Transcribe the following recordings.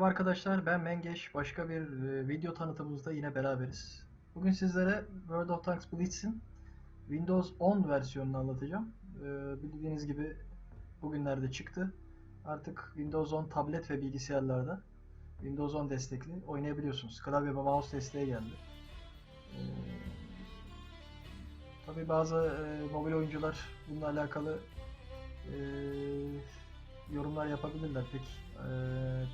arkadaşlar ben Mengeş. Başka bir e, video tanıtımımızda yine beraberiz. Bugün sizlere World of Tanks Blitz'in Windows 10 versiyonunu anlatacağım. E, bildiğiniz gibi bugünlerde çıktı. Artık Windows 10 tablet ve bilgisayarlarda Windows 10 destekli oynayabiliyorsunuz. Klavye ve mouse desteği geldi. E, Tabi bazı e, mobil oyuncular bununla alakalı e, yorumlar yapabilirler. Pek e,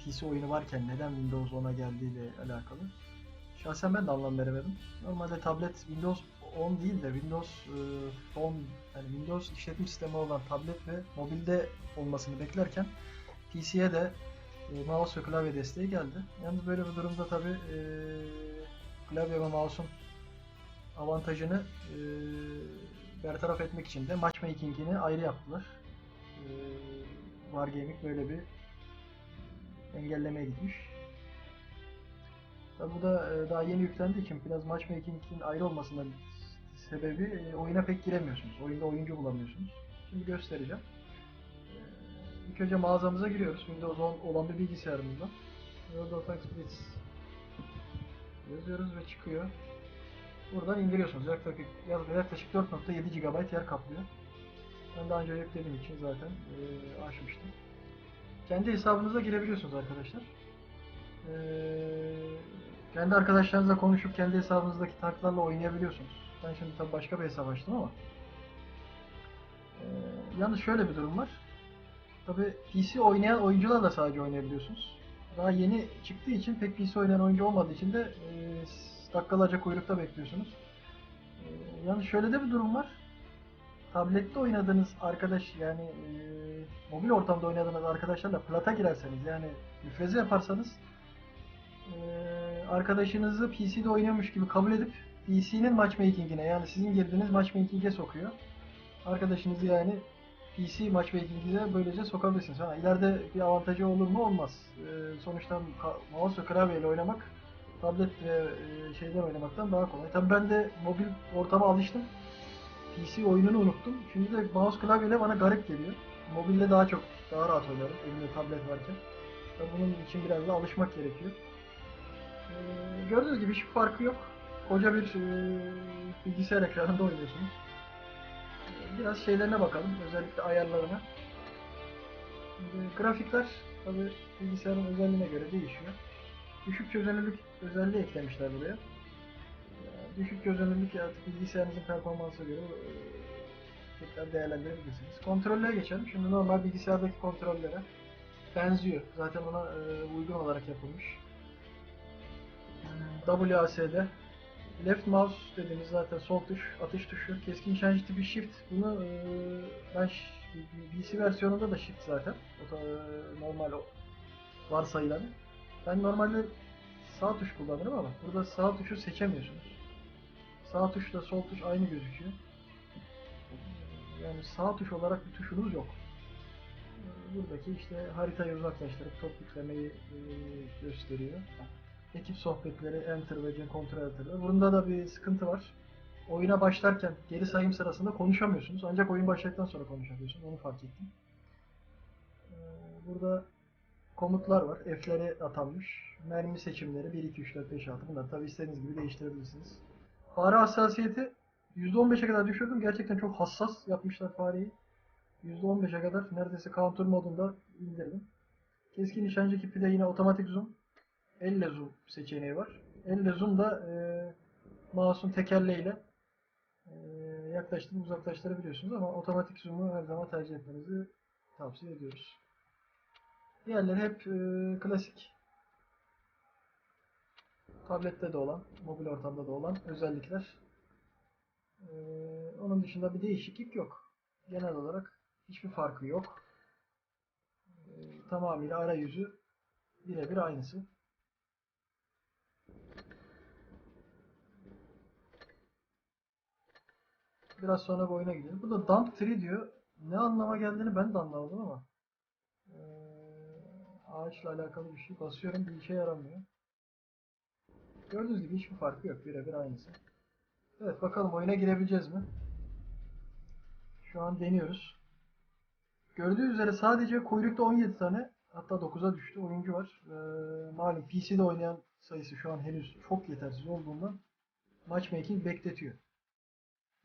PC oyunu varken neden Windows 10'a geldiğiyle alakalı. Şahsen ben de anlam veremedim. Normalde tablet Windows 10 değil de Windows e, 10 yani Windows işletim sistemi olan tablet ve mobilde olmasını beklerken PC'ye de e, mouse ve klavye desteği geldi. Yalnız böyle bir durumda tabi e, klavye ve mouse'un avantajını e, bertaraf etmek için de matchmaking'ini ayrı yaptılar. E, Wargaming böyle bir engellemeye gitmiş. Tabi bu da e, daha yeni yüklendiği için biraz matchmaking'in ayrı olmasından sebebi e, oyuna pek giremiyorsunuz. Oyunda oyuncu bulamıyorsunuz. Şimdi göstereceğim. E, İlk önce mağazamıza giriyoruz. Windows 10 olan bir bilgisayarımızda. World of Blitz yazıyoruz ve çıkıyor. Buradan indiriyorsunuz. Yaklaşık, yaklaşık 4.7 GB yer kaplıyor. Ben daha önce yüklediğim için zaten e, açmıştım. Kendi hesabınıza girebiliyorsunuz arkadaşlar. E, kendi arkadaşlarınızla konuşup kendi hesabınızdaki tanklarla oynayabiliyorsunuz. Ben şimdi tabii başka bir hesap açtım ama. E, yalnız şöyle bir durum var. Tabi PC oynayan oyuncular da sadece oynayabiliyorsunuz. Daha yeni çıktığı için pek PC oynayan oyuncu olmadığı için de e, dakikalarca kuyrukta bekliyorsunuz. E, yalnız şöyle de bir durum var. Tablette oynadığınız arkadaş yani e, mobil ortamda oynadığınız arkadaşlarla plata girerseniz yani müfreze yaparsanız e, arkadaşınızı PC'de oynuyormuş gibi kabul edip PC'nin matchmaking'ine yani sizin girdiğiniz matchmaking'e sokuyor. Arkadaşınızı yani PC matchmaking'ine böylece sokabilirsiniz. Ha, ileride bir avantajı olur mu? Olmaz. E, sonuçta mouse ve klavyeyle oynamak tablet ve e, şeyden oynamaktan daha kolay. Tabii ben de mobil ortama alıştım. PC oyununu unuttum. Şimdi de mouse klavyeyle bana garip geliyor. Mobilde daha çok daha rahat oynarım elimde tablet varken. Bunun için biraz da alışmak gerekiyor. Ee, gördüğünüz gibi hiçbir farkı yok. Koca bir e, bilgisayar ekranında oynuyorsunuz. Ee, Biraz şeylerine bakalım, özellikle ayarlarına. Şimdi, grafikler tabi bilgisayarın özelliğine göre değişiyor. Düşük çözünürlük özelliği eklemişler buraya. Ee, Düşük çözünürlük artık bilgisayarınızın performansına göre e, tekrar değerlendirebilirsiniz. Kontrollere geçelim. Şimdi normal bilgisayardaki kontrollere benziyor. Zaten ona e, uygun olarak yapılmış. WASD Left mouse dediğimiz zaten sol tuş, atış tuşu. Keskin nişancı tipi shift. Bunu e, ben PC versiyonunda da shift zaten. O da e, normal o varsayılanı. Ben normalde sağ tuş kullanırım ama burada sağ tuşu seçemiyorsunuz. Sağ tuşla sol tuş aynı gözüküyor. Yani sağ tuş olarak bir tuşunuz yok. Buradaki işte haritayı uzaklaştırıp top yüklemeyi e, gösteriyor. Ekip sohbetleri, enter ve kontrol enter'lar. Bunda da bir sıkıntı var. Oyuna başlarken geri sayım sırasında konuşamıyorsunuz. Ancak oyun başladıktan sonra konuşabiliyorsunuz. Onu fark ettim. Ee, Burada komutlar var. F'lere atanmış. Mermi seçimleri 1, 2, 3, 4, 5, 6. Bunlar tabi istediğiniz gibi değiştirebilirsiniz. Fare hassasiyeti %15'e kadar düşürdüm. Gerçekten çok hassas yapmışlar fareyi. %15'e kadar neredeyse counter modunda indirdim. Keskin nişancı kipi de yine otomatik zoom. Elle zoom seçeneği var. Elle zoom da e, mouse'un tekerleğiyle e, yaklaştırıp uzaklaştırabiliyorsunuz ama otomatik zoom'u her zaman tercih etmenizi tavsiye ediyoruz. Diğerleri hep e, klasik tablette de olan, mobil ortamda da olan özellikler. E, onun dışında bir değişiklik yok. Genel olarak hiçbir farkı yok. E, tamamıyla arayüzü birebir aynısı. Biraz sonra bu oyuna gidelim. Bu da Dump Tree diyor. Ne anlama geldiğini ben de anlamadım ama. Ee, ağaçla alakalı bir şey. Basıyorum bir işe yaramıyor. Gördüğünüz gibi hiçbir farkı yok. Birebir aynısı. Evet bakalım oyuna girebileceğiz mi? Şu an deniyoruz. Gördüğünüz üzere sadece kuyrukta 17 tane, hatta 9'a düştü oyuncu var. Ee, malum PC'de oynayan sayısı şu an henüz çok yetersiz olduğundan matchmaking bekletiyor.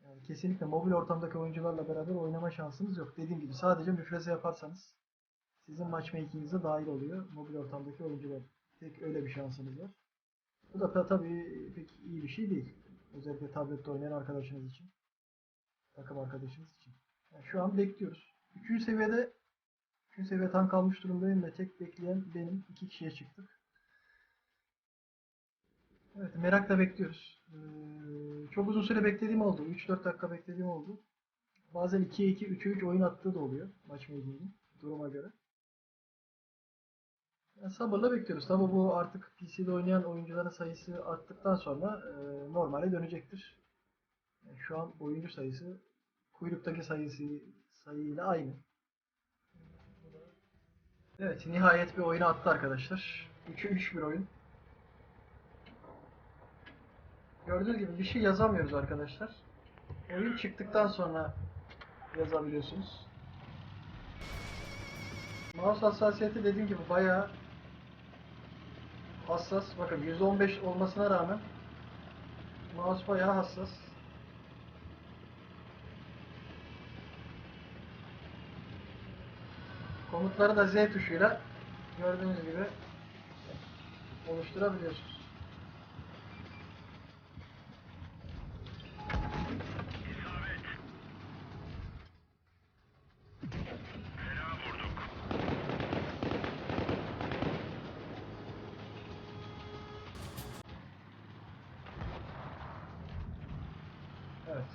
Yani kesinlikle mobil ortamdaki oyuncularla beraber oynama şansınız yok. Dediğim gibi sadece müfreze yaparsanız sizin matchmaking'inize dahil oluyor mobil ortamdaki oyuncular. Tek öyle bir şansınız var. Bu da ta- tabii pek iyi bir şey değil. Özellikle tablette oynayan arkadaşınız için. Takım arkadaşınız için. Yani şu an bekliyoruz. Üçüncü seviyede Üçüncü seviye tank kalmış durumdayım ve tek bekleyen benim. iki kişiye çıktık. Evet merakla bekliyoruz. Ee, çok uzun süre beklediğim oldu. 3-4 dakika beklediğim oldu. Bazen 2'ye 2, 3'e 3 oyun attığı da oluyor. Maç meydanının duruma göre. Yani sabırla bekliyoruz. Tabi bu artık PC'de oynayan oyuncuların sayısı arttıktan sonra e, normale dönecektir. Yani şu an oyuncu sayısı kuyruktaki sayısı sayıyla aynı. Evet nihayet bir oyuna attı arkadaşlar. 3'e 3 bir oyun. Gördüğünüz gibi bir şey yazamıyoruz arkadaşlar. Oyun çıktıktan sonra yazabiliyorsunuz. Mouse hassasiyeti dediğim gibi bayağı hassas. Bakın %15 olmasına rağmen mouse bayağı hassas. Komutları da Z tuşuyla gördüğünüz gibi oluşturabiliyorsunuz. Evet.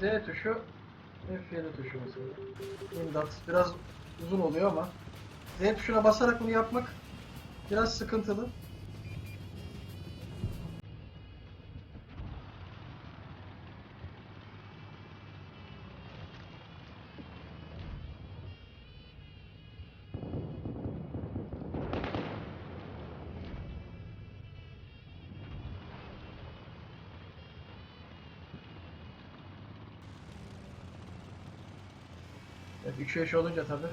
Z tuşu F7 tuşu mesela. Index biraz uzun oluyor ama Z tuşuna basarak bunu yapmak biraz sıkıntılı. 3 yaş olunca tabi.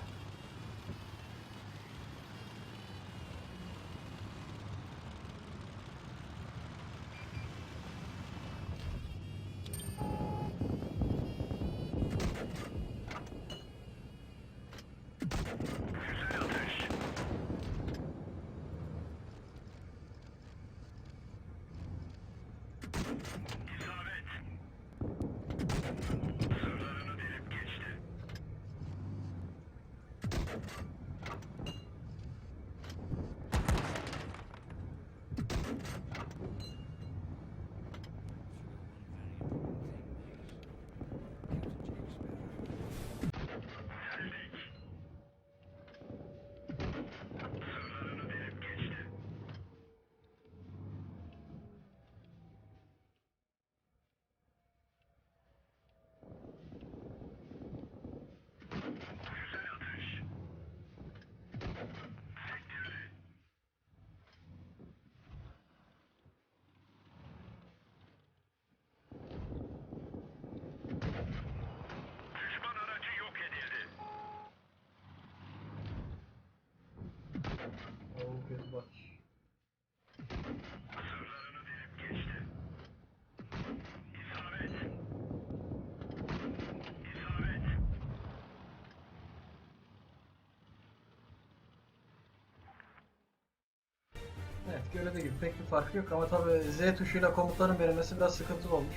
Görüldüğü gibi pek bir fark yok ama tabi Z tuşuyla komutların verilmesi biraz sıkıntılı olmuş.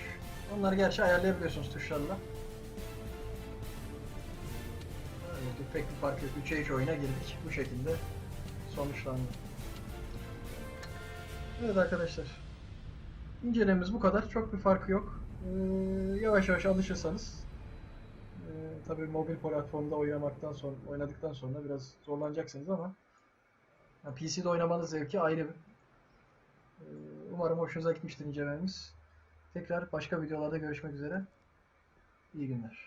Onları gerçi ayarlayabiliyorsunuz tuşlarla. Evet, pek bir fark yok. 3'e 3 oyuna girdik. Bu şekilde sonuçlandı. Evet arkadaşlar. İncelememiz bu kadar. Çok bir farkı yok. Ee, yavaş yavaş alışırsanız e, tabii mobil platformda oynamaktan sonra oynadıktan sonra biraz zorlanacaksınız ama ya PC'de oynamanın zevki ayrı. Ee, Umarım hoşunuza gitmiştir incelememiz. Tekrar başka videolarda görüşmek üzere. İyi günler.